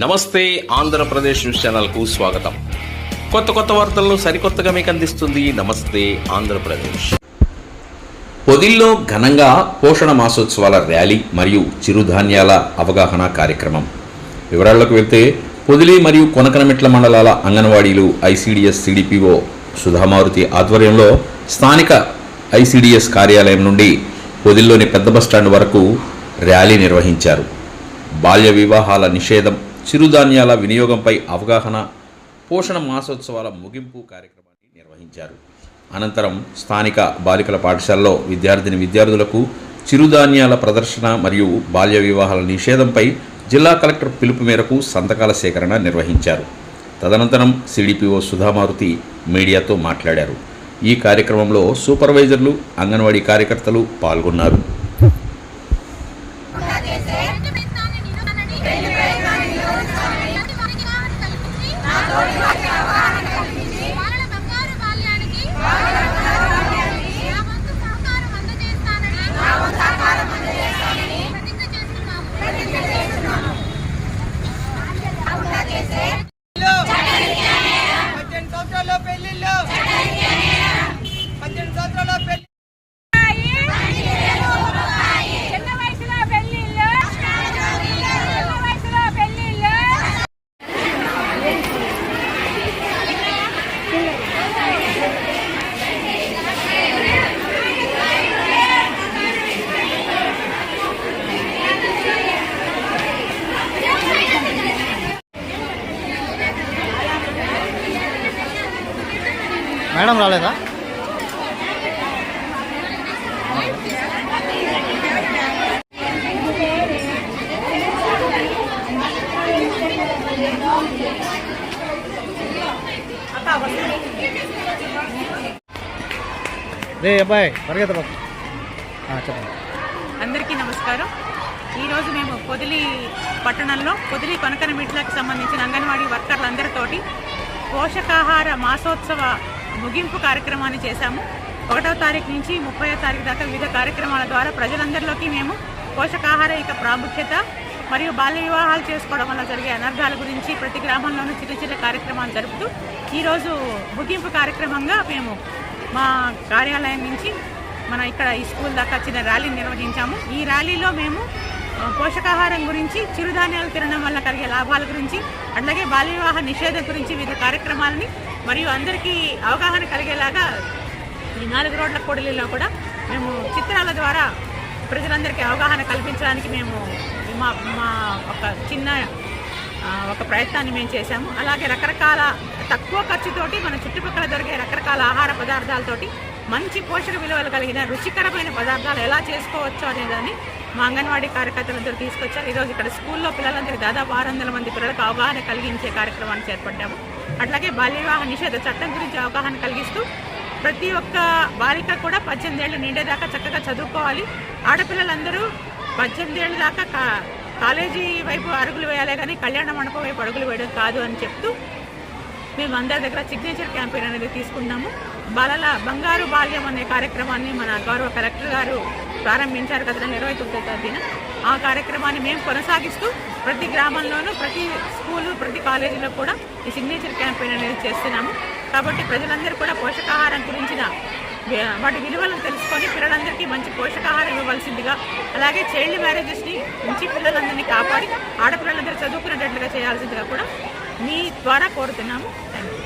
నమస్తే ఆంధ్రప్రదేశ్ న్యూస్ ఛానల్కు స్వాగతం. కొత్త కొత్త వార్తలను సరికొత్తగా మీకు అందిస్తుంది నమస్తే ఆంధ్రప్రదేశ్. పొదిల్లో ఘనంగా పోషణ మాసోత్సవాల ర్యాలీ మరియు చిరుధాన్యాల అవగాహన కార్యక్రమం. వివరాల్లోకి వెళ్తే పొదిలి మరియు కొనకనమిట్ల మండలాల అంగన్వాడీలు ఐసీడీఎస్ సిడిపిఓ సుధామారుతి ఆధ్వర్యంలో స్థానిక ఐసీడీఎస్ కార్యాలయం నుండి పొదిల్లోని పెద్ద బస్టాండ్ వరకు ర్యాలీ నిర్వహించారు. బాల్య వివాహాల నిషేధం చిరుధాన్యాల వినియోగంపై అవగాహన పోషణ మాసోత్సవాల ముగింపు కార్యక్రమాన్ని నిర్వహించారు. అనంతరం స్థానిక బాలికల పాఠశాలలో విద్యార్థిని విద్యార్థులకు చిరుధాన్యాల ప్రదర్శన మరియు బాల్య వివాహాల నిషేధంపై జిల్లా కలెక్టర్ పిలుపు మేరకు సంతకాల సేకరణ నిర్వహించారు. తదనంతరం సిడిపిఓ సుధామారుతి మీడియాతో మాట్లాడారు. ఈ కార్యక్రమంలో సూపర్వైజర్లు అంగన్వాడీ కార్యకర్తలు పాల్గొన్నారు. మేడం రాలేదా? రే అబ్బాయి పరిగెత్త చెప్పండి. అందరికీ నమస్కారం. ఈరోజు మేము పొదిలి పట్టణంలో పొదిలి కొనకనమిట్లకు సంబంధించిన అంగన్వాడీ వర్కర్లందరితోటి పోషకాహార మాసోత్సవ ముగింపు కార్యక్రమాన్ని చేశాము. ఒకటో తారీఖు నుంచి ముప్పై తారీఖు దాకా వివిధ కార్యక్రమాల ద్వారా ప్రజలందరిలోకి మేము పోషకాహార యొక్క ప్రాముఖ్యత మరియు బాల్య వివాహాలు చేసుకోవడం వల్ల జరిగే అనర్థాల గురించి ప్రతి గ్రామంలోనూ చిన్న చిన్న కార్యక్రమాలు జరుపుతూ ఈరోజు ముగింపు కార్యక్రమంగా మేము మా కార్యాలయం నుంచి మన ఇక్కడ ఈ స్కూల్ దాకా చిన్న ర్యాలీ నిర్వహించాము. ఈ ర్యాలీలో మేము పోషకాహారం గురించి చిరుధాన్యాలు తినడం వల్ల కలిగే లాభాల గురించి అట్లాగే బాల్య వివాహ నిషేధం గురించి వివిధ కార్యక్రమాలని మరియు అందరికీ అవగాహన కలిగేలాగా ఈ నాలుగు రోడ్ల కూడలిలో కూడా మేము చిత్రాల ద్వారా ప్రజలందరికీ అవగాహన కల్పించడానికి మేము మా మా ఒక చిన్న ఒక ప్రయత్నాన్ని మేము చేశాము. అలాగే రకరకాల తక్కువ ఖర్చుతోటి మన చుట్టుపక్కల దొరికే రకరకాల ఆహార పదార్థాలతోటి మంచి పోషక విలువలు కలిగిన రుచికరమైన పదార్థాలు ఎలా చేసుకోవచ్చు అనేదాన్ని మా అంగన్వాడీ కార్యకర్తలందరూ తీసుకొచ్చారు. ఈరోజు ఇక్కడ స్కూల్లో పిల్లలందరికీ దాదాపు ఆరు వందల మంది పిల్లలకు అవగాహన కలిగించే కార్యక్రమాన్ని చేపట్టాము. అట్లాగే బాల్య వివాహ నిషేధ చట్టం గురించి అవగాహన కలిగిస్తూ ప్రతి ఒక్క బాలిక కూడా పద్దెనిమిది ఏళ్ళు నిండేదాకా చక్కగా చదువుకోవాలి. ఆడపిల్లలందరూ పద్దెనిమిది ఏళ్ళ దాకా కా- కాలేజీ వైపు అరుగులు వేయాలి కానీ కళ్యాణ మండపం వైపు అడుగులు వేయడం కాదు అని చెప్తూ మేము అందరి దగ్గర సిగ్నేచర్ క్యాంపెయిన్ అనేది తీసుకున్నాము బాలల బంగారు బాల్యం అనే కార్యక్రమాన్ని మన గౌరవ కలెక్టర్ గారు ప్రారంభించారు కదా ఇరవై తొమ్మిదో తేదీన. ఆ కార్యక్రమాన్ని మేము కొనసాగిస్తూ ప్రతి గ్రామంలోనూ ప్రతి స్కూలు ప్రతి కాలేజీలో కూడా ఈ సిగ్నేచర్ క్యాంపెయిన్ అనేది చేస్తున్నాము. కాబట్టి ప్రజలందరూ కూడా పోషకాహారం గురించిన వాటి విలువలను తెలుసుకొని పిల్లలందరికీ మంచి పోషకాహారం ఇవ్వవలసిందిగా అలాగే చైల్డ్ మ్యారేజెస్ని నుంచి పిల్లలందరినీ కాపాడి ఆడపిల్లలందరూ చదువుకునేటట్లుగా చేయాల్సిందిగా కూడా మీ ద్వారా కోరుతున్నాము. Thank you